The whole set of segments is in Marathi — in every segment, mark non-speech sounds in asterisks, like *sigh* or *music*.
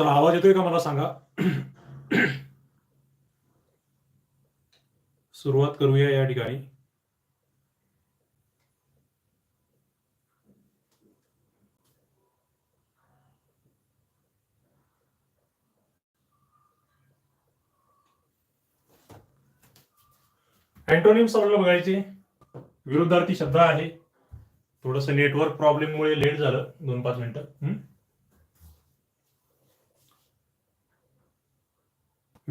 चला आवाज येतोय का मला सांगा? सुरुवात करूया या ठिकाणी. अँटोनिम्स आपल्याला बघायचे. विरुद्धार्थी शब्द आहे. थोडस नेटवर्क प्रॉब्लेममुळे लेट झालं. दोन पाच मिनिटं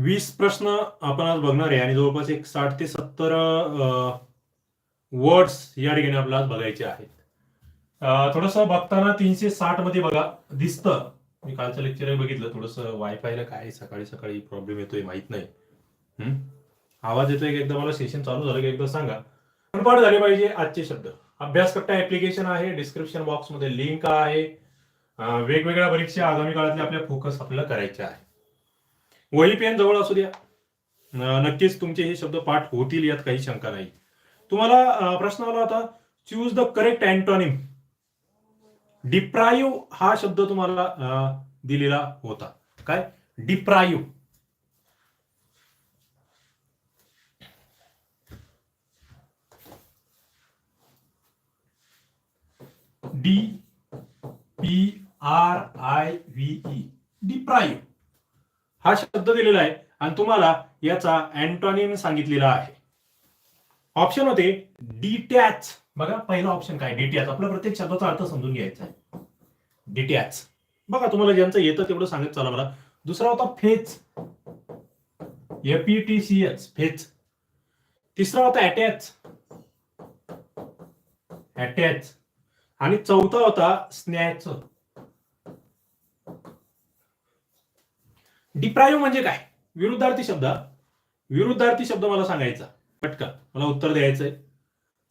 वीस प्रश्न आपण आज बघणार आहे आणि जवळपास एक साठ ते सत्तर वर्ड्स या ठिकाणी आपल्याला आज बघायचे आहेत. थोडस बघताना तीनशे साठमध्ये बघा दिसतं. मी कालचं लेक्चर बघितलं थोडस वायफायला काय सकाळी सकाळी प्रॉब्लेम येतोय माहीत नाही. आवाज येतोय की एकदा? मला सेशन चालू झालं की एकदा सांगा. पण पाठ झाले पाहिजे आजचे शब्द. अभ्यासकट्टा ऍप्लिकेशन आहे डिस्क्रिप्शन बॉक्समध्ये लिंक आहे. वेगवेगळ्या परीक्षा आगामी काळातल्या आपल्या फोकस आपल्याला करायचे आहे वही पेन जवळ असू द्या. नक्कीच तुमचे हे शब्द पाठ होतील यात काही शंका नाही. तुम्हाला प्रश्न आला होता choose the correct antonym deprive हा शब्द तुम्हाला दिलेला होता. काय? Deprive D P R I V E deprive हा शब्द दिलेला आहे आणि तुम्हाला याचा अँटॉनिम सांगितलेला आहे. ऑप्शन होते डिटॅच बघा पहिला ऑप्शन काय? डिटॅच आपला प्रत्येक शब्दाचा अर्थ समजून घ्यायचा आहे. डिटॅच बघा तुम्हाला ज्यांचं येतं तेवढं सांगत चला मला दुसरा होता fetch T C H fetch तिसरा होता अटॅच अटॅच आणि चौथा होता स्नॅच डिप्रायव म्हणजे काय? विरुद्धार्थी शब्द विरुद्धार्थी शब्द मला सांगायचा. पटकन. मला उत्तर द्यायचंय.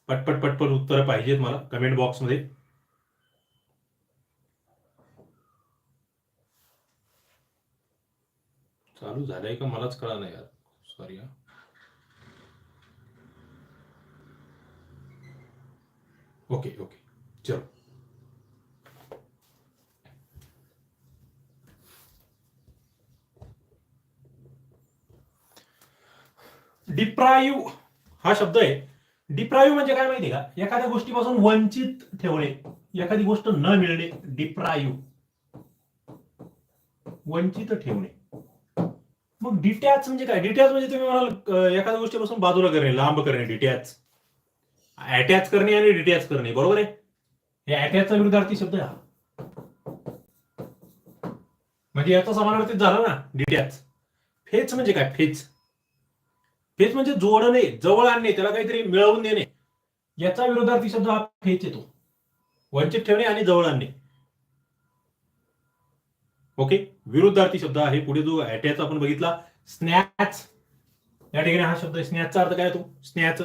पटपट पटपट उत्तर पाहिजेत मला कमेंट बॉक्समध्ये चालू झालंय का? मलाच कळा नाही यार. सॉरी हा. ओके ओके चलो. डिप्रायू हा शब्द आहे. डिप्रायू म्हणजे काय माहिती का? एखाद्या गोष्टीपासून वंचित ठेवणे एखादी गोष्ट न मिळणे डिप्रायू वंचित ठेवणे. मग डिटॅच म्हणजे काय? डिटॅच म्हणजे तुम्ही म्हणाल एखाद्या गोष्टीपासून बाजूला करणे लांब करणे डिटॅच अटॅच करणे आणि डिटॅच करणे बरोबर आहे? हे अटॅचचा विरुद्धार्थी शब्द आहे म्हणजे याचा समानार्थी झाला ना डिटॅच फेच म्हणजे काय? फेच. फेच म्हणजे जोडणे जवळ आणणे त्याला काहीतरी मिळवून देणे. याचा विरोधार्थी शब्द हा फेच येतो. वंचित ठेवणे आणि जवळ आणणे. ओके? विरुद्धार्थी शब्द आहे. पुढे जो अटॅच आपण बघितला स्नॅच. या ठिकाणी हा शब्द स्नॅचचा अर्थ काय येतो स्नॅच.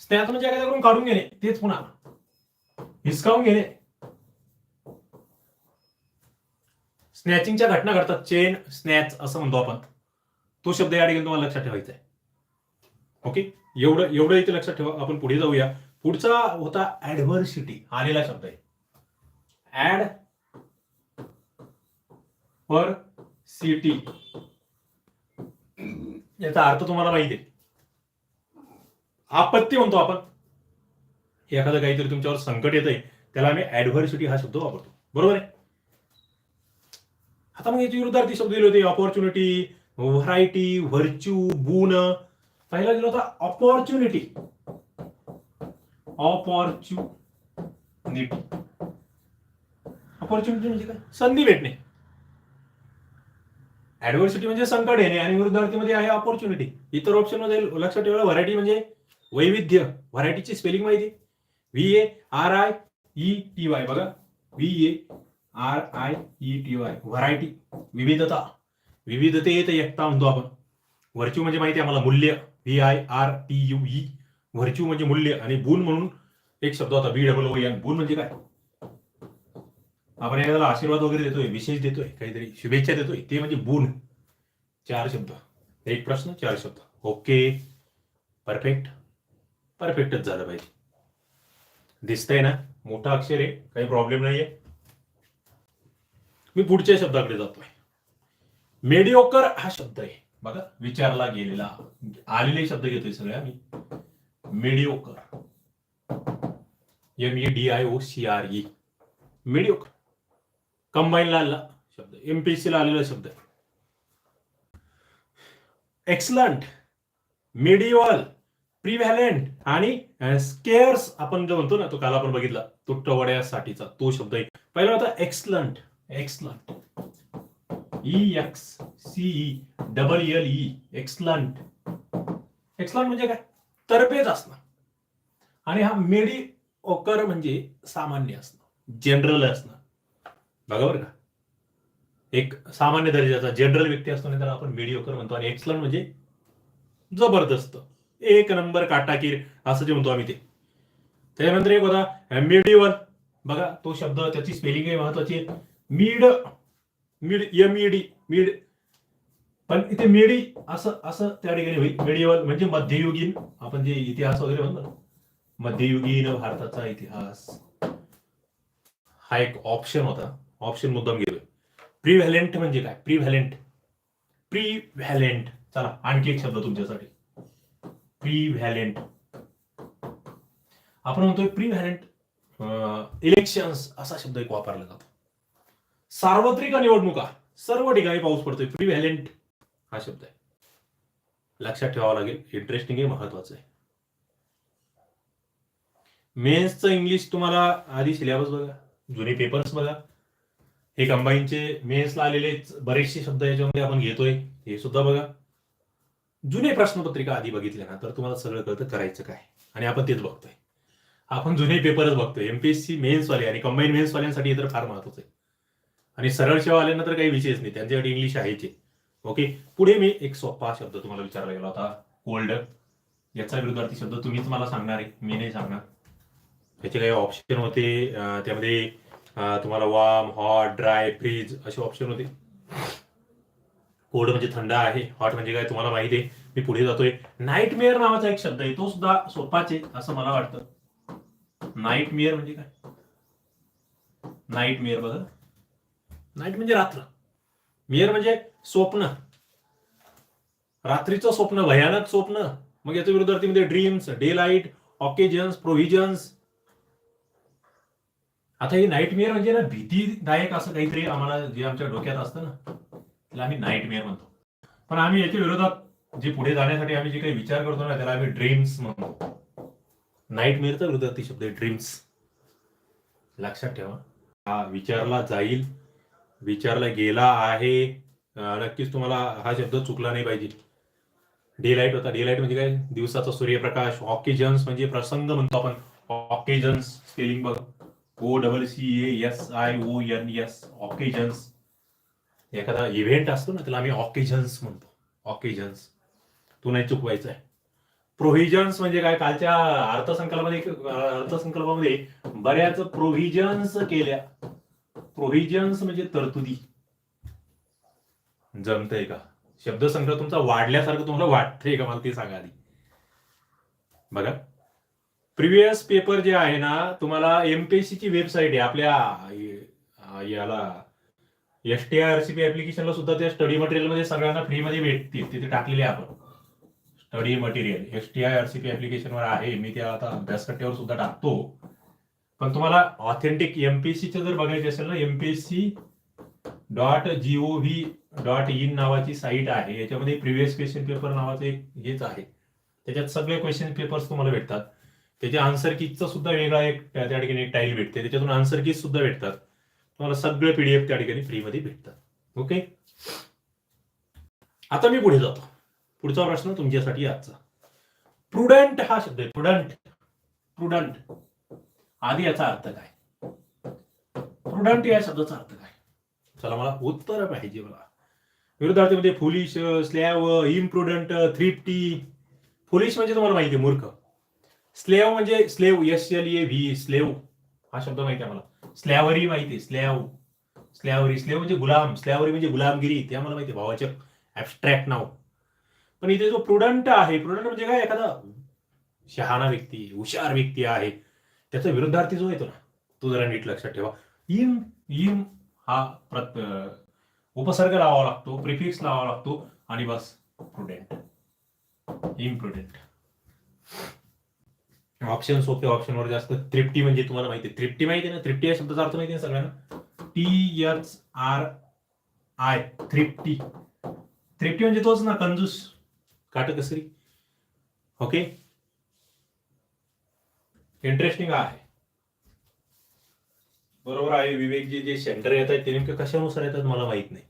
स्नॅच म्हणजे एखाद्याकडून काढून घेणे. तेच पुन्हा हिसकावून घेणे. स्नॅचिंगच्या घटना घडतात. चेन स्नॅच असं म्हणतो आपण. तो शब्द या ठिकाणी तुम्हाला लक्षात ठेवायचा आहे. ओके? एवढं एवढं इथे लक्षात ठेवा. आपण पुढे जाऊया. पुढचा होता ऍडव्हर्सिटी आलेला शब्द आहे. ऍड पर सिटी याचा अर्थ तुम्हाला माहिती आहे. आपत्ती म्हणतो आपण. एखादं काहीतरी तुमच्यावर संकट येतंय. त्याला आम्ही ऍडव्हर्सिटी हा शब्द वापरतो. बरोबर आहे? आता मग याचे विरुद्धार्थी शब्द दिले होते. ऑपॉर्च्युनिटी व्हरायटी व्हर्च्यू बून पहिला दिला होता ऑपॉर्च्युनिटी ऑपॉर्च्युनिटी ऑपॉर्च्युनिटी म्हणजे काय? संधी भेटणे. ऍडव्हर्सिटी म्हणजे संकट येणे आणि विरुद्धार्थीमध्ये आहे ऑपॉर्च्युनिटी इतर ऑप्शनमध्ये लक्षात ठेवा व्हरायटी म्हणजे वैविध्य. व्हरायटीची स्पेलिंग माहिती? V A R I E T Y बघा. V A R I E T Y variety विविधता. विविधतेत एकता म्हणतो आपण. व्हर्च्यू म्हणजे माहिती आहे आम्हाला. मूल्य. V I R T U E virtue म्हणजे मूल्य आणि बून म्हणून एक शब्द होता बी डबल ओ एन बून म्हणजे काय? आपण एखाद्याला आशीर्वाद वगैरे देतोय विशेष देतोय काहीतरी शुभेच्छा देतोय ते म्हणजे बून. चार शब्द. एक प्रश्न चार शब्द. ओके. परफेक्ट. परफेक्टच झालं पाहिजे. दिसतंय ना? मोठा अक्षर आहे काही प्रॉब्लेम नाहीये. मी पुढच्या शब्दाकडे जातोय. मेडिओकर हा शब्द आहे. बघा विचारला गेलेला. आलेले शब्द घेतोय सगळे आम्ही. Mediocre M E D I O C R E mediocre कंबाईनला आलेला शब्द. एमपीएससी ला आलेला शब्द. एक्सलंट मिडिओल प्रिव्हॅलेंट आणि स्केअर्स आपण जो म्हणतो ना तो काल आपण बघितला. तुटवड्यासाठीचा तो शब्द आहे. पहिला होता excellent excellent E X C E double L E excellent excellent म्हणजे काय? तरबेज असणं. आणि हा मेडी ओकर म्हणजे सामान्य असणं. जनरल असणं. बघा बरं का. एक सामान्य दर्जाचा जनरल व्यक्ती असतो नाही त्याला आपण मेडिओकर म्हणतो. आणि एक्सलंट म्हणजे जबरदस्त. एक नंबर काटाकीर असं जे म्हणतो आम्ही ते. त्याच्यानंतर एक होता मिडिवल बघा तो शब्द त्याची स्पेलिंग आहे महत्वाची आहे. Mead mid M D mid. पण इथे मेडी असं असं त्या ठिकाणी होईल. मेडिवल म्हणजे मध्ययुगीन. आपण जे इतिहास वगैरे म्हणतो ना मध्ययुगीन भारताचा इतिहास. हा एक ऑप्शन होता. ऑप्शन मुद्दाम गेलो प्रिव्हॅलेंट म्हणजे काय? प्रिव्हॅलेंट प्रिव्हॅलेंट चला आणखी एक शब्द तुमच्यासाठी. प्रिव्हॅलेंट आपण म्हणतोय प्रिव्हॅलेंट इलेक्शन्स असा शब्द एक वापरला जातो. सार्वत्रिक निवडणुका. सर्व ठिकाणी पाऊस पडतोय. प्रिव्हॅलेंट हा शब्द आहे. लक्षात ठेवावा लागेल. इंटरेस्टिंग आहे महत्वाचं आहे. मेन्सचं इंग्लिश तुम्हाला आधी सिलेबस बघा. जुने पेपर्स बघा. हे कंबाईनचे मेन्सला आलेले बरेचसे शब्द याच्यामध्ये आपण घेतोय. हे सुद्धा बघा. जुने प्रश्नपत्रिका आधी बघितल्या ना तर तुम्हाला सगळं कळतं करायचं काय. आणि आपण तेच बघतोय. आपण जुने पेपरच बघतोय. एमपीएससी मेन्स वाले आणि कंबाईन मेन्स वाल्यांसाठी हे तर फार महत्वाचं आहे. आणि सरळ सेवा आल्यानंतर तर काही विषयच नाही. त्यांच्यासाठी इंग्लिश आहेच. ओके पुढे मी एक सोपा शब्द तुम्हाला विचारला गेला. होता कोल्ड याचा विरुद्धार्थी शब्द तुम्हीच मला सांगणार आहे. मी नाही सांगणार. त्याचे काही ऑप्शन होते. त्यामध्ये तुम्हाला वार्म हॉट ड्राय फ्रीज असे ऑप्शन होते. कोल्ड म्हणजे थंड आहे. हॉट म्हणजे काय तुम्हाला माहिती आहे. मी पुढे जातोय. नाईट मेअर नावाचा एक शब्द आहे. तो सुद्धा सोपाच आहे असं मला वाटतं. नाईट मेअर म्हणजे काय? नाईट मेअर बघा. नाईट म्हणजे रात्र. मिअर म्हणजे स्वप्न. रात्रीचं स्वप्न भयानक स्वप्न. मग याच्या विरुद्धार्थी मध्ये dreams daylight occasions provisions आता हे नाईट मेअर म्हणजे ना भीतीदायक असं काहीतरी आम्हाला जे आमच्या डोक्यात असतं ना त्याला आम्ही नाईट मेअर म्हणतो. पण आम्ही याच्या विरोधात जे पुढे जाण्यासाठी आम्ही जे काही विचार करतो ना त्याला आम्ही ड्रीम्स म्हणतो. नाईट मेअरचा विरोधार्थी शब्द आहे ड्रीम्स लक्षात ठेवा. हा विचारला जाईल. विचारला गेला आहे. नक्कीच तुम्हाला हा शब्द चुकला नाही पाहिजे. डेलाईट होता. डेलाईट म्हणजे काय? दिवसाचा सूर्यप्रकाश. ऑकेजन्स म्हणजे प्रसंग म्हणतो आपण. ऑकेजन्स स्पेलिंग बघ. O double C S I O N S occasions एखादा इव्हेंट असतो ना त्याला आम्ही ऑकेजन्स म्हणतो. ऑकेजन्स तो नाही चुकवायचा आहे. प्रोव्हिजन्स म्हणजे काय? कालच्या अर्थसंकल्पामध्ये अर्थसंकल्पामध्ये बऱ्याच प्रोव्हिजन्स केल्या. प्रोव्हिजन्स म्हणजे तरतुदी. जमतंय का? शब्दसंग्रह तुमचा वाढल्यासारखं तुम्हाला वाटतंय का? मला ते सांगा आधी. बघा प्रिव्हियस पेपर जे आहे ना तुम्हाला एमपीएससी ची वेबसाईट आहे. आपल्या याला S T R C P ऍप्लिकेशनला सुद्धा त्या स्टडी मटेरियलमध्ये सगळ्यांना फ्रीमध्ये भेटतील. तिथे टाकलेले आपण. Study material S T I R C P ऍप्लिकेशनवर आहे. मी त्या आता अभ्यासकट्ट्यावर सुद्धा टाकतो. पण तुम्हाला ऑथेंटिक एमपीएससीचं जर बघायचे असेल ना MPSC dot G O V dot in नावाची साईट आहे. याच्यामध्ये प्रिव्हियस क्वेश्चन पेपर नावाचं एक हेच आहे. त्याच्यात सगळे क्वेश्चन पेपर्स तुम्हाला भेटतात. त्याच्या आन्सर कीजचा सुद्धा वेगळा एक त्या ठिकाणी एक टाईल भेटते. त्याच्यातून आन्सर किट सुद्धा भेटतात. तुम्हाला सगळे पीडीएफ त्या ठिकाणी फ्रीमध्ये भेटतात. ओके आता मी पुढे जातो. पुढचा प्रश्न तुमच्यासाठी आजचा. प्रुडंट हा शब्द आहे. प्रुडंट प्रुडंट आधी याचा अर्थ काय? प्रुडंट या शब्दाचा अर्थ काय? चला मला उत्तर पाहिजे मला विरुद्धार्थीमध्ये म्हणजे फुलिश स्लॅव इम्प्रुडंट थ्रिप्टी फुलिश म्हणजे तुम्हाला माहिती आहे मूर्ख. स्लेव म्हणजे slave S L A V slave. हा शब्द माहिती आहे मला. स्लॅवरी माहिती आहे स्लॅव. स्लॅवरी स्लेव म्हणजे गुलाम. स्लॅवरी म्हणजे गुलामगिरी. ते आम्हाला माहिती भावाचक भावाचे ऍबस्ट्रॅक्ट नाव. पण इथे जो प्रुडंट आहे प्रुडंट म्हणजे काय? एखादा शहाणा व्यक्ती हुशार व्यक्ती आहे. त्याचा विरुद्धार्थी जो येतो ना तो जरा नीट लक्षात ठेवा. इम इम हा प्रत उपसर्ग लावावा लागतो प्रिफिक्स लावावा लागतो आणि बस प्रुडेंट इम्प्रुडेंट ऑप्शन सोपे ऑप्शनवर जास्त. त्रिप्टी म्हणजे तुम्हाला माहिती आहे. त्रिप्टी माहिती आहे ना? त्रिप्टी या शब्दाचा अर्थ माहिती आहे सगळ्यांना? T H R I thrifty thrifty म्हणजे तोच ना कंजूस. काटकसरी. ओके इंटरेस्टिंग आहे. बरोबर आहे विवेक जे सेंटर येत आहेत ते नेमके कशानुसार येतात मला माहीत नाही.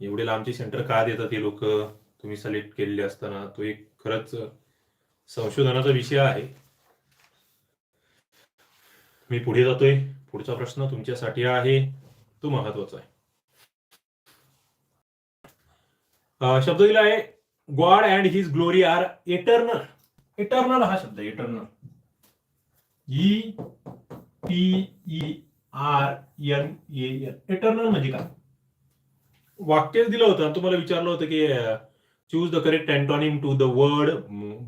एवढे लांबचे सेंटर का देतात हे लोक? तुम्ही सिलेक्ट केलेले असताना तो एक खरंच संशोधनाचा विषय आहे. मी पुढे जातोय. पुढचा प्रश्न तुमच्यासाठी आहे. तो महत्त्वाचा आहे. शब्द दिला आहे god and his glory are eternal eternal हा शब्द eternal E T E R N A N eternal म्हणजे काय? वाक्यच दिलं होतं तुम्हाला विचारलं होतं की choose the correct antonym to the word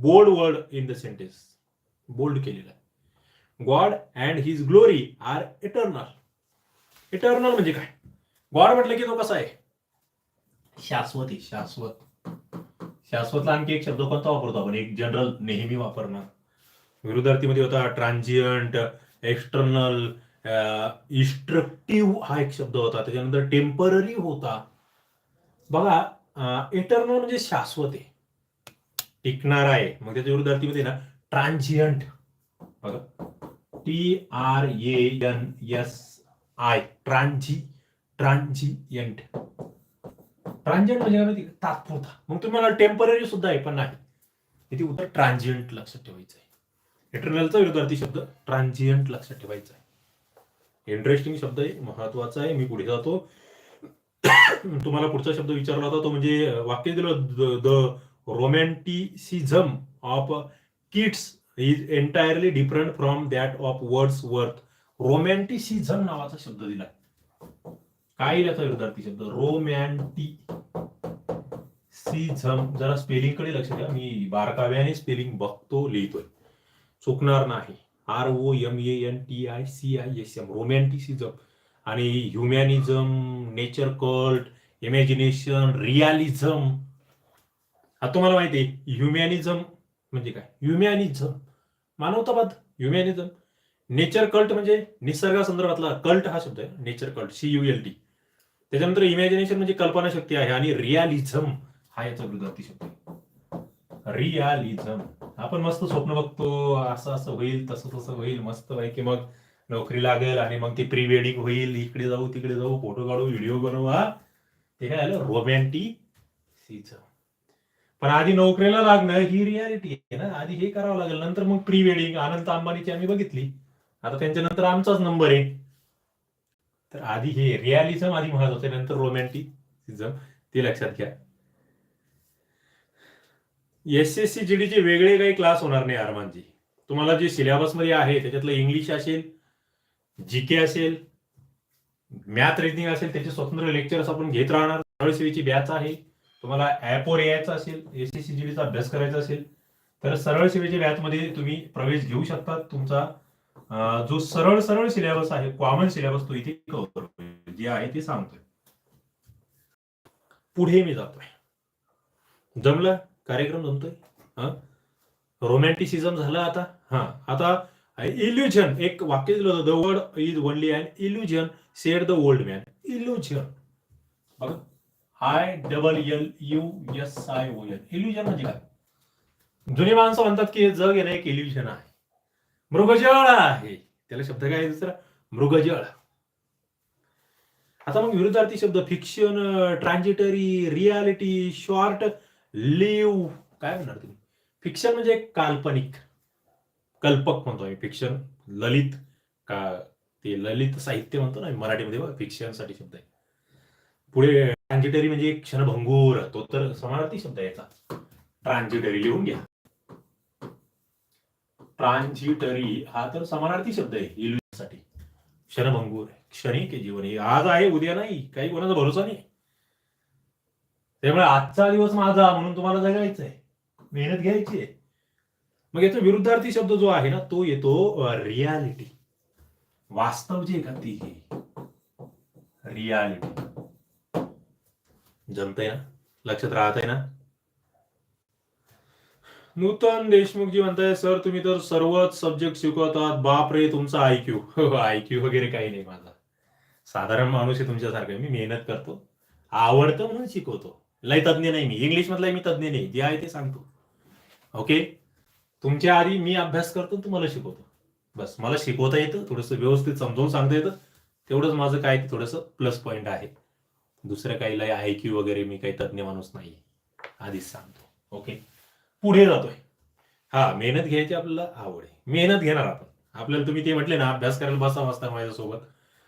bold word in the sentence bold केलेला आहे. God and his glory are eternal eternal god म्हटलं की तो कसा आहे? शाश्वत आहे, शाश्वत. शाश्वतला आणखी एक शब्द कोणता वापरतो आपण? एक जनरल नेहमी वापरणार. विरुद्धार्थीमध्ये होता ट्रान्झियंट एक्सटर्नल इस्ट्रक्टिव्ह हा एक शब्द होता. त्याच्यानंतर टेंपररी होता. बघा इंटरनल म्हणजे शाश्वत आहे. टिकणार आहे. मग त्याच्या विरुद्धार्थीमध्ये ना ट्रान्झियंट बघा. T R A N S I transi transient transient म्हणजे काय माहिती? तात्पुरता. मग तुम्हाला टेंपररी सुद्धा आहे पण नाही. इथे उत्तर ट्रान्झियंट लक्षात ठेवायचं आहे. इंटरनलचा विरोधार्थी शब्द ट्रान्झियंट लक्षात ठेवायचा आहे. इंटरेस्टिंग शब्द आहे महत्त्वाचा आहे मी पुढे जातो. तुम्हाला पुढचा शब्द विचारला होता तो म्हणजे वाक्य दिलं the romanticism of kids is entirely different from that of Wordsworth romanticism नावाचा शब्द दिला. काय याचा विरुद्धार्थी शब्द रोमॅन्टी सिझम. जरा स्पेलिंगकडे लक्ष द्या. मी बारकाव्याने स्पेलिंग बघतो लिहितोय. चुकणार नाही. R O M A N T I C I S M. Romanticism आणि humanism nature cult imagination realism. हा तुम्हाला माहिती आहे ह्युमॅनिझम म्हणजे काय? ह्युमॅनिझम. मानवतावाद ह्युमॅनिझम. नेचर कल्ट म्हणजे निसर्गासंदर्भातला कल्ट हा शब्द आहे. Nature cult. C U L T. त्याच्यानंतर इमॅजिनेशन म्हणजे कल्पनाशक्ती आहे आणि रियालिझम हा याचा विरुद्धार्थी शब्द रियालिझम आपण मस्त स्वप्न बघतो असं असं होईल तसं तसं होईल मस्त पैकी मग नोकरी लागेल आणि मग ती प्री वेडिंग होईल इकडे जाऊ तिकडे जाऊ फोटो काढू व्हिडिओ बनवू हा. ते काय झालं? रोमॅन्टिसिझम पण आधी नोकरीला लागणं ही रियालिटी आहे ना. आधी हे करावं लागेल. नंतर मग प्री वेडिंग अनंत अंबानीची आम्ही बघितली. आता त्यांच्या नंतर आमचाच नंबर आहे. तर आधी हे रियालिझम आधी महत्वाचं आहे नंतर रोमॅन्टिसिझम ते लक्षात घ्या. एस एस सी जीडीचे वेगळे काही क्लास होणार नाही अरमानजी. तुम्हाला जे सिलेबसमध्ये आहे त्याच्यातलं इंग्लिश असेल जी के असेल मॅथ रिजनिंग असेल त्याचे स्वतंत्र लेक्चर्स आपण घेत राहणार. सरळसेवेची बॅच आहे. तुम्हाला ऍपवर यायचं असेल एस एस सी जीडीचा अभ्यास करायचा असेल तर सरळ सेवेच्या बॅचमध्ये तुम्ही प्रवेश घेऊ शकता. तुमचा जो सरळ सरळ सिलेबस आहे कॉमन सिलेबस तो इथे कव्हर होईल. जे आहे ते सांगतोय. पुढे मी जातोय. जमलं? कार्यक्रम जमतोय? हा? रोमॅन्टिसिझम झालं आता? हा. आता इल्युजन एक वाक्य दिलं होतं the word is only and illusion said the old man illusion बघा. I double L U S I O N illusion म्हणजे काय? जुनी माणसं म्हणतात की जग येणं ना एक इल्युजन आहे. मृगजळ आहे. त्याला शब्द काय दुसरा? मृगजळ. आता मग विरुद्धार्थी शब्द fiction transitory reality short live काय म्हणणार तुम्ही? फिक्शन म्हणजे काल्पनिक. कल्पक म्हणतो आम्ही. फिक्शन ललित का ते ललित साहित्य म्हणतो ना मराठीमध्ये फिक्शनसाठी शब्द आहे. पुढे ट्रान्झिटरी म्हणजे एक क्षणभंगूर. तो तर समानार्थी शब्द आहे याचा. ट्रान्झिटरी लिहून घ्या. ट्रान्झिटरी हा तर समानार्थी शब्द आहे इल्युजनसाठी. क्षणभंगूर क्षणिक जीवन हे आज आहे उद्या नाही काही कोणाचा भरोसा नाही. त्यामुळे आजचा दिवस माझा म्हणून तुम्हाला जगायचं आहे मेहनत घ्यायची आहे. मग याचा विरुद्धार्थी शब्द जो आहे ना तो येतो रियालिटी वास्तव जे का ती हे. रियालिटी जमतंय ना? लक्षात राहत आहे ना? नूतन देशमुख जी म्हणताय सर तुम्ही तर सर्वच सब्जेक्ट शिकवतात. बाप रे तुमचा आयक्यू आयक्यू *laughs* वगैरे काही नाही माझा. साधारण माणूस आहे तुमच्यासारखं. मी मेहनत करतो. आवडतं म्हणून शिकवतो. लय तज्ञ नाही मी. इंग्लिश मधला मी तज्ञ नाही. जे आहे ते सांगतो. ओके तुमच्या आधी मी अभ्यास करतो तुम्हाला शिकवतो. बस. मला शिकवता येतं. थोडंसं व्यवस्थित समजावून सांगता येतं. तेवढंच माझं काय थोडस थोडंसं प्लस पॉईंट आहे. दुसरं काही लय आय क्यू वगैरे मी काही तज्ञ माणूस नाही. आधीच सांगतो. ओके पुढे जातोय. हा मेहनत घ्यायची आपल्याला आवड आहे. मेहनत घेणार आपण. आपल्याला तुम्ही ते म्हटले ना अभ्यास करायला बसा वाजता माझ्यासोबत.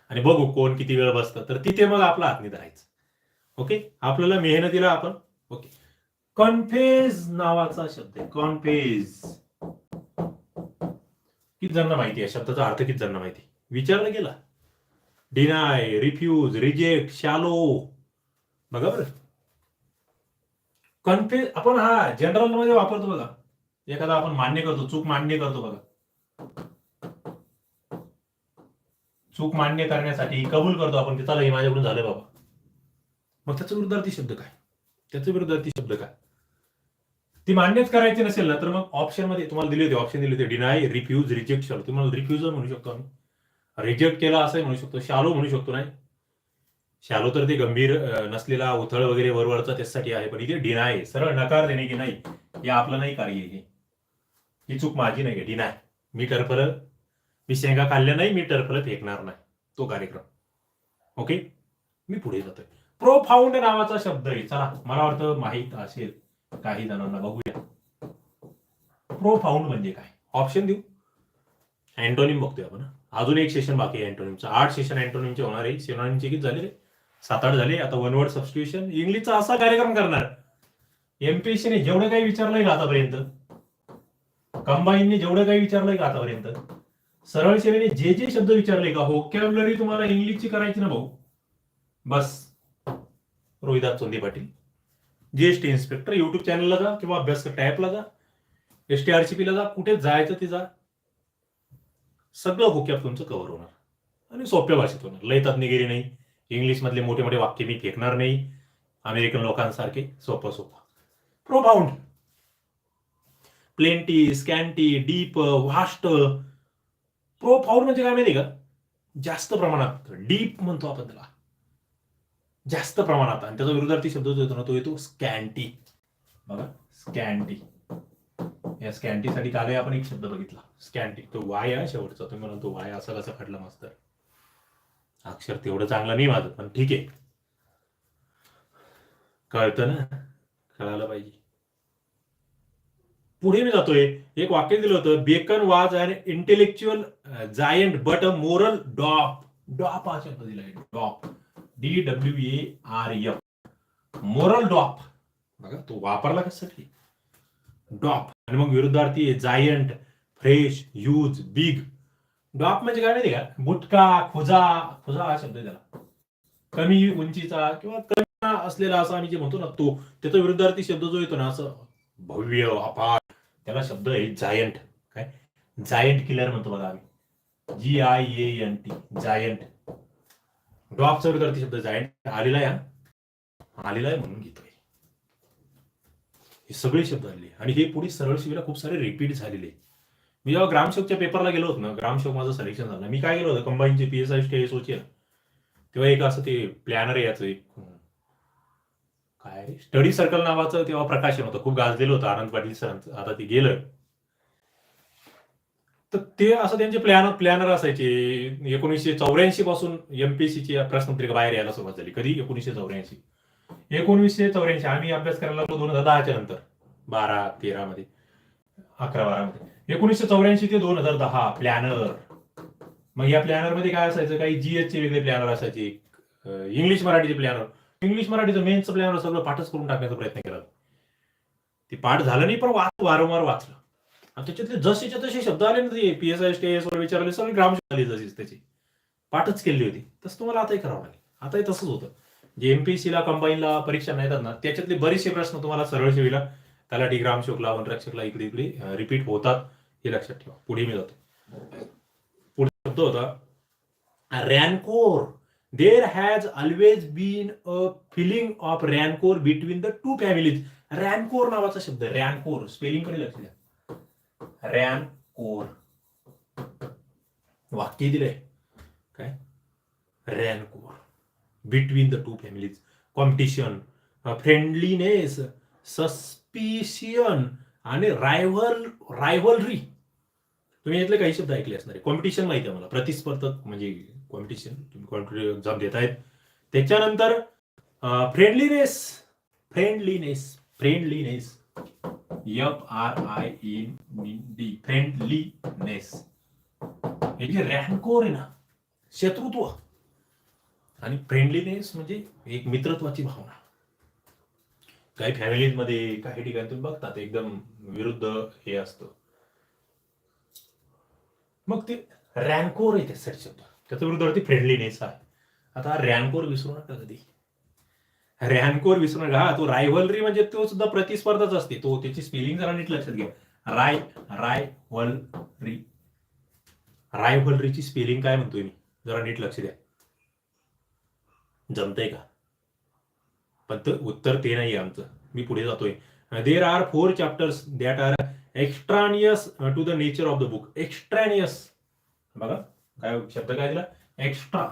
आणि बघू कोण किती वेळ बसतं. तर तिथे मग आपला हातनी धरायचं ओके? आपल्याला मेहनतीला आपण ओके. कॉन्फेज नावाचा शब्द आहे. कॉन्फेज. किती जणांना माहिती आहे? शब्दाचा अर्थ किती जणांना माहिती आहे? विचारला गेला. डिनाय रिफ्यूज रिजेक्ट शालो बघा बरं. कन्फ्युज आपण हा जनरलमध्ये वापरतो बघा. एखादा आपण मान्य करतो चूक मान्य करतो बघा. चूक मान्य करण्यासाठी कबूल करतो आपण की चला हे माझ्याकडून झालं बाबा. मग त्याच्या विरुद्धार्थी शब्द काय? त्याच्या विरुद्धार्थी शब्द काय? ती मान्यच करायची नसेल ना तर मग ऑप्शनमध्ये तुम्हाला दिले होते ऑप्शन दिले होते डिनाय रिफ्यूज रिजेक्ट शालो तुम्हाला रिफ्यूज म्हणू शकतो आम्ही. रिजेक्ट केला असंही म्हणू शकतो शालो म्हणू शकतो नाही. शालो तर ते गंभीर नसलेला उथळ वगैरे वरवरचा त्यासाठी आहे पण इथे डिनाय सरळ नकार देणे की नाही हे आपलं नाही कार्य हे. ही चूक माझी नाही डिनाय मी टरफल मी शेंगा खाल्ल्या नाही मी टरफल फेकणार नाही तो कार्यक्रम. ओके? मी पुढे जातोय. प्रोफाऊंड नावाचा शब्द आहे. चला मला वाटतं माहीत असेल काही जणांना बघूया. प्रोफाऊंड म्हणजे काय? ऑप्शन देऊ. अँटोनिम बघतोय आपण अजून एक सेशन बाकी आहे अँटोनिमचं आठ सेशन अँटोनिमचे होणार आहे. सिनॉनिमचे किती झाले रे? सात आठ झाले आता वन वर्ड सबस्टिट्यूशन इंग्लिशचा असा कार्यक्रम करणार. एमपीएससीने जेवढं काही विचारलंय का आतापर्यंत? कंबाईनने जेवढं काही विचारलंय का आतापर्यंत? सरळ सेवेने जे जे शब्द विचारले का होकॅबलरी तुम्हाला इंग्लिशची करायची ना भाऊ? बस. Rohidas Chondi Patil. GST inspector YouTube चॅनलला जा किंवा अभ्यास टॅपला जा. एस टी आरसीपीला जा कुठे जायचं ते जा. सगळं होकॅब तुमचं कव्हर होणार. आणि सोप्या भाषेत होणार. लय तज्ञगिरी नाही. इंग्लिशमधले मोठे मोठे वाक्य मी फेकणार नाही. अमेरिकन लोकांसारखे सोपं सोपं. Profound plenty scanty deep vast profound म्हणजे काय माहिती का? जास्त प्रमाणात डीप म्हणतो आपण त्याला. जास्त प्रमाणात. आणि त्याचा विरोधार्थी शब्द जो येतो ना तो येतो स्कॅन्टी बघा स्कॅन्टी या स्कॅन्टीसाठी काल आपण एक शब्द बघितला. स्कॅन्टी तो वाय आहे शेवटचा. तुम्ही म्हणून तो वाय असा कसं काढला मास्तर. अक्षर तेवढं चांगलं नाही माझं पण ठीक आहे. कळतं ना? कळायला पाहिजे. पुढे मी जातोय. एक वाक्य दिलं होतं Bacon was an intellectual giant but a moral dwarf dwarf हा शब्द दिलाय dwarf D W A R F moral dwarf बघा तो वापरला कशासाठी? डॉप आणि मग विरुद्धार्थी giant fresh huge big dwarf म्हणजे काय माहिती का? गुटका खुजा खुजा हा शब्द आहे त्याला. कमी उंचीचा किंवा कमी असलेला असा आम्ही जे म्हणतो ना तो त्याचा विरुद्धार्थी शब्द जो येतो ना असं भव्य अपार त्याला शब्द आहे जायंट काय? जायंट किलर म्हणतो बघा आम्ही. G I A N T giant डॉपचा विरुद्धार्थी शब्द जायंट आलेला आहे आलेला आहे म्हणून घेतोय. हे सगळे शब्द आलेले. आणि हे पुढे सरळ शिवीला खूप सारे रिपीट झालेले. मी जेव्हा ग्रामसेवकच्या पेपरला गेलो होतो ना ग्रामसेवक माझं सिलेक्शन झालं. मी काय गेलो होतो कंबाईनचे P S I T S ओचे तेव्हा एक असं ते प्लॅनर याचं एक. काय स्टडी सर्कल नावाचं तेव्हा प्रकाशन होतं खूप गाजलेलं होतं आनंद पाटील सरांचं आता ते गेलं. तर ते असं त्यांचे प्लॅनर प्लॅनर असायचे. एकोणीसशे चौऱ्याऐंशी पासून एमपीएससीची प्रश्नपत्रिका बाहेर यायला सुरुवात झाली. कधी? एकोणीसशे चौऱ्याऐंशी. एकोणीसशे चौऱ्याऐंशी. आम्ही अभ्यास करायला लागलो दोन हजार दहाच्या नंतर. बारा तेरा मध्ये अकरा बारा मध्ये एकोणीसशे चौऱ्याऐंशी ते दोन हजार दहा प्लॅनर मग या प्लॅनरमध्ये काय असायचं? काही जीएसचे वेगळे प्लॅनर असायचे. इंग्लिश मराठीचे प्लॅनर इंग्लिश मराठीचं मेन्सचं प्लॅनर सगळं पाठच करून टाकण्याचा प्रयत्न केला. ते पाठ झालं नाही पण वाच वारंवार वाचलं. आणि त्याच्यातले जसेच्या तसे शब्द आले ना ते P S I T S वर विचारले सगळे ग्राम आली जशीच त्याची. पाठच केली होती. तसं तुम्हाला आताही करावं लागेल. आताही तसंच होतं. जे एमपीएससी ला कंबाईनला परीक्षा नाही येतात ना त्याच्यातले बरेचसे प्रश्न तुम्हाला सरळ शिवीला तलाठी ग्रामशोकला वनरक्षकला इकडे इकडे रिपीट होतात. हे लक्षात ठेवा. पुढे मी जातो. पुढे शब्द होता rancour there has always been a feeling of rancour between the two families rancour नावाचा शब्द रॅनकोर स्पेलिंगकडे लक्ष द्या. रॅनकोर वाक्य दिलंय. काय? Rancour between the two families competition friendliness suspicion आणि रायव्हल रायव्हलरी तुम्ही यातले काही शब्द ऐकले असणार कॉम्पिटिशन माहिती आहे मला. प्रतिस्पर्धक म्हणजे कॉम्पिटिशन तुम्ही कॉम्पिटेटिव्ह एक्झाम देत आहेत त्याच्यानंतर friendliness friendliness friendliness F R I N D friendliness हे जे रॅनकोर आहे ना शत्रुत्व. आणि फ्रेंडलीनेस म्हणजे एक मित्रत्वाची भावना. काही फॅमिलीमध्ये काही ठिकाणी तुम्ही बघतात एकदम विरुद्ध हे असतं. मग ते रॅनकोर आहे त्यासाठी शब्द त्याच्या विरुद्ध फ्रेंडलीनेस आहे आता रॅनकोर विसरू नका कधी. रॅनकोर विसरू नका. हा तो रायव्हलरी म्हणजे तो सुद्धा प्रतिस्पर्धाच असते. तो त्याची स्पेलिंग जरा नीट लक्षात घ्या. राय रायव्हलरी रायव्हलरीची स्पेलिंग काय म्हणतोय मी? जरा नीट लक्ष द्या. जमतंय का? पण उत्तर ते नाही आमचं. मी पुढे जातोय. There are four chapters that are extraneous to the nature of the book extraneous बघा काय शब्द काय दिला? Extra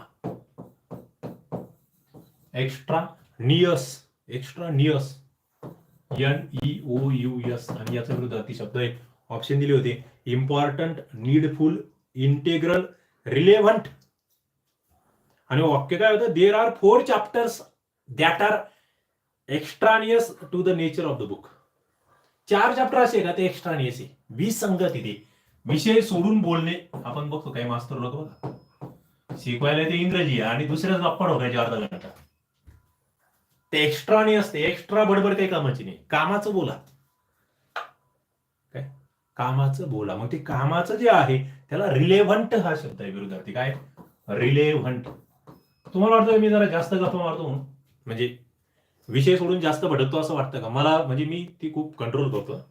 extraneous extraneous N E O U S आणि याचा विरुद्ध ती शब्द एक ऑप्शन दिले होते. इम्पॉर्टंट नीडफुल इंटेग्रल रिलेव्हंट आणि वाक्य काय होतं? There are four chapters that are extraneous to the nature of the book चार चॅप्टर असे का ते एक्स्ट्रा आणि असे. वीस संगत इथे. विषय सोडून बोलणे आपण बघतो काही मास्तर लोक बघा. शिकवायला ते इंग्रजी आहे आणि दुसऱ्याच गप्पा ठोकायचे अर्धा घंटा. ते एक्स्ट्रानियस असते एक्स्ट्रा बडबड काही कामाची नाही. कामाचं बोला. काय? कामाचं बोला. मग ते कामाचं जे आहे त्याला रिलेव्हंट हा शब्द आहे विरोधार्थी. काय? रिलेव्हंट तुम्हाला वाटतं मी जरा जास्त गप्पा मारतो म्हणजे विषय सोडून जास्त भटकतो असं वाटतं का? मला म्हणजे मी ती खूप कंट्रोल करतो.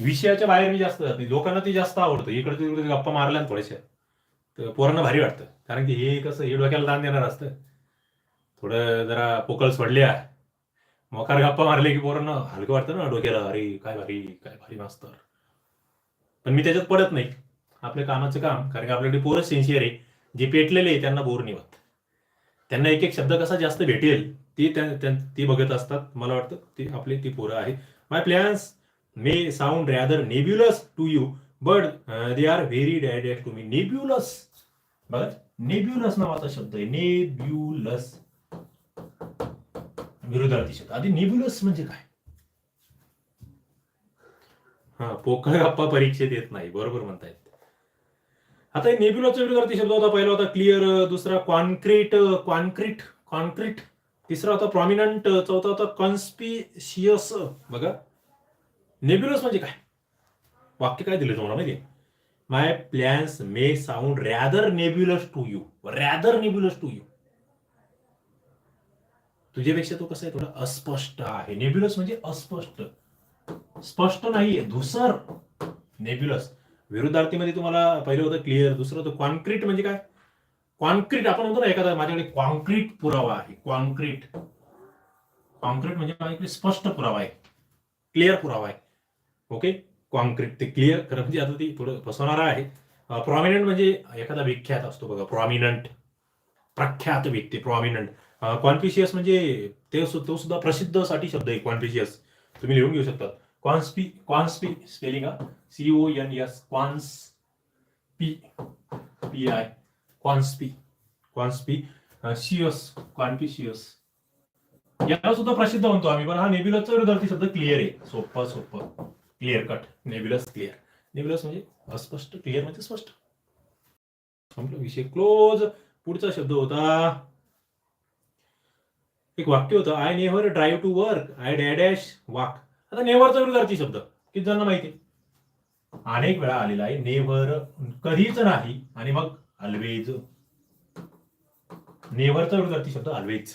विषयाच्या बाहेर मी जास्त जात नाही. लोकांना ती जास्त आवडतं. इकडे तिकडे गप्पा मारल्या थोड्याशा. तर पोरांना भारी वाटतं. कारण की हे कसं हे डोक्याला ताण देणार असतं. थोडं जरा पोकळ सोडल्या. मोकार गप्पा मारले की पोरांना हलकं वाटतं ना डोक्याला. अरे काय भारी काय भारी मास्तर. पण मी त्याच्यात पडत नाही. आपल्या कामाचं काम. कारण की आपल्याकडे पोरच सिन्सिअर आहे. जे पेटलेले आहे त्यांना बोर नाही त्यांना एक एक शब्द कसा जास्त भेटेल? ते त्या- ते बघत असतात मला वाटतं. ते आपले ती पोरं आहे my plans may sound rather nebulous to you but they are very direct to me nebulous बघा नेब्युलस नावाचा शब्द आहे. नेब्युलस विरोधार्थी शब्द. आधी नेब्युलस म्हणजे काय? हा पोकळ गप्पा परीक्षेत येत नाही. बरोबर म्हणतायत. आता नेब्युलसचा विरोधार्थी शब्द होता. पहिला होता क्लिअर दुसरा कॉन्क्रीट कॉन्क्रीट कॉन्क्रीट तिसरा होता प्रॉमिनंट चौथा होता कॉन्स्पिशियस बघा. नेब्युलस म्हणजे काय? वाक्य काय दिलं तुम्हाला माहिती my plans may sound rather nebulous to you rather nebulous to you तुझ्यापेक्षा तो कसा आहे? थोडा अस्पष्ट आहे. नेब्युलस म्हणजे अस्पष्ट. स्पष्ट नाहीये. धुसर. नेब्युलस विरुद्धार्थीमध्ये तुम्हाला पहिलं होतं क्लिअर दुसरं होतं कॉन्क्रीट म्हणजे काय? कॉन्क्रीट आपण म्हणतो ना एखादा माझ्याकडे कॉन्क्रीट पुरावा आहे. कॉन्क्रीट कॉन्क्रीट म्हणजे माझ्याकडे स्पष्ट पुरावा आहे. क्लिअर पुरावा आहे. ओके कॉन्क्रीट ते क्लिअर खरं म्हणजे आता ती थोडं फसवणारा आहे. प्रॉमिनंट म्हणजे एखादा विख्यात असतो बघा. प्रॉमिनंट प्रख्यात व्यक्ती प्रॉमिनंट कॉन्फिशियस म्हणजे ते सु- तो सुद्धा प्रसिद्धसाठी शब्द आहे कॉन्फिशियस तुम्ही लिहून घेऊ शकता. Conspi conspi spelling C O N S cons P P I conspi conspicuous conspicuous याला सुद्धा प्रसिद्ध म्हणतो आम्ही पण हा नेब्युलसचा विरोधार्थी शब्द क्लिअर आहे. सोपं सोपं. Clear cut nebulous clear nebulous म्हणजे अस्पष्ट क्लिअर म्हणजे स्पष्ट. संपला विषय. क्लोज पुढचा शब्द होता. एक वाक्य होतं. I never drive to work I डॅडॅश walk आता नेव्हरचा विरोधार्थी शब्द. किती जणांना माहिती अनेक वेळा आलेला आहे. नेव्हर कधीच नाही. आणि मग अल्वेज. नेवरचा विरुद्धार्थी शब्द अल्वेज.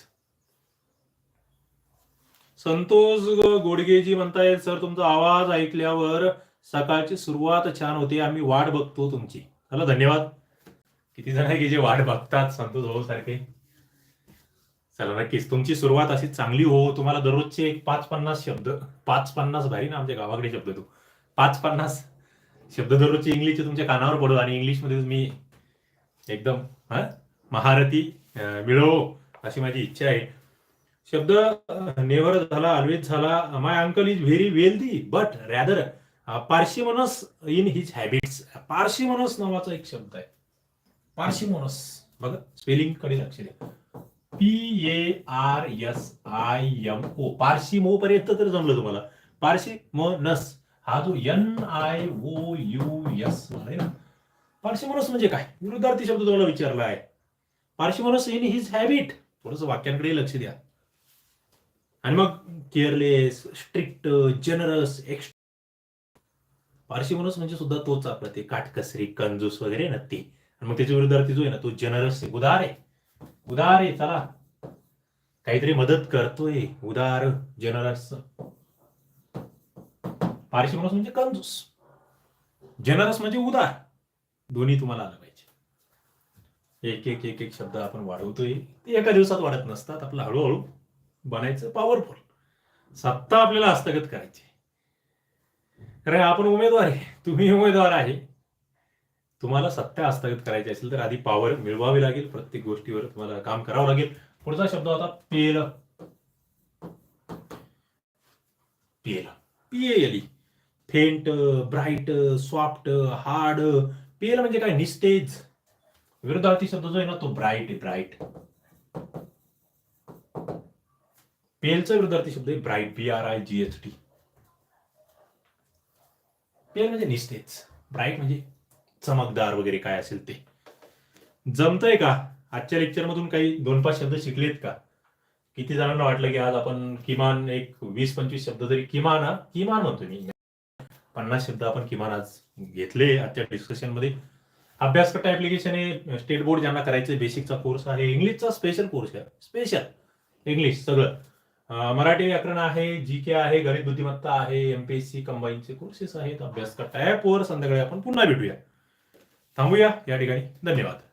संतोष गोडगेजी म्हणतायत सर तुमचा आवाज ऐकल्यावर सकाळची सुरुवात छान होते. आम्ही वाट बघतो तुमची. चला धन्यवाद. किती जण आहे की जे वाट बघतात संतोष भाऊ सारखे चला नक्कीच. तुमची सुरुवात अशी चांगली हो. तुम्हाला दररोजचे एक पाच पन्नास शब्द पाच पन्नास भारी ना आमच्या गावाकडे शब्द तो पाच पन्नास शब्द दररोजचे इंग्लिशचे तुमच्या कानावर पडू आणि इंग्लिशमध्ये तुम्ही एकदम हा? महारथी अं, मिळो अशी माझी इच्छा आहे. शब्द नेव्हर झाला ऑलवेज झाला my uncle is very wealthy but rather parsimonious in his habits parsimonious नावाचा एक शब्द आहे. पार्शिमोनस. बघा स्पेलिंगकडे लक्ष द्या. P A R S I M O parsimo पर्यंत तर जमलं तुम्हाला. पार्शिमोनस. हा जो N I O U S आहे ना पार्शिमोनस म्हणजे काय? विरुद्धार्थी शब्द तुम्हाला विचारला आहे. पार्शिमोनस इन हिज हॅबिट थोडस वाक्यांकडे लक्ष द्या. आणि मग careless strict generous x parsimonious म्हणजे सुद्धा तोच आपला ते काटकसरी कंजूस वगैरे ना ते. आणि मग त्याच्या विरुद्धार्थी जो आहे ना तो जनरस आहे. उदार आहे. उदार आहे चला. काहीतरी मदत करतोय. उदार जनरस पार्शिमोनस म्हणजे कंजूस. जनरस म्हणजे उदार. दोन्ही तुम्हाला आलं पाहिजे. एक एक एक एक शब्द आपण वाढवतोय. ते एका दिवसात वाढत नसतात. आपलं हळूहळू बनायचं पॉवरफुल सत्ता आपल्याला हस्तगत करायची. कारण आपण उमेदवार आहे. तुम्ही उमेदवार आहे. तुम्हाला सत्ता हस्तगत करायची असेल तर आधी पॉवर मिळवावी लागेल. प्रत्येक गोष्टीवर तुम्हाला काम करावं लागेल. पुढचा शब्द होता pale pale P A L E. Faint bright soft hard pale म्हणजे काय? निस्तेज. विरुद्धार्थी शब्द जो आहे ना तो ब्राईट आहे ब्राईट पेलचा विरुद्धार्थी शब्द आहे bright B R I G H T pale म्हणजे निस्तेज. ब्राईट म्हणजे चमकदार वगैरे काय असेल ते. जमतंय का? आजच्या लेक्चरमधून काही दोन पाच शब्द शिकलेत का? किती जणांना वाटलं की आज आपण किमान एक वीस पंचवीस शब्द तरी किमान किमान म्हणतो मी. पन्नास शब्द आपण किमान आज घेतले आजच्या डिस्कशनमध्ये. अभ्यासकट्टा ऍप्लिकेशन हे स्टेट बोर्ड ज्यांना करायचं बेसिकचा कोर्स आहे इंग्लिशचा स्पेशल कोर्स आहे. स्पेशल इंग्लिश सगळं. मराठी व्याकरण आहे जी के आहे गणित बुद्धिमत्ता आहे एमपीएससी कंबाईनचे कोर्सेस आहेत. अभ्यास करता ऍपवर संध्याकाळी आपण पुन्हा भेटूया. थांबूया या ठिकाणी. धन्यवाद.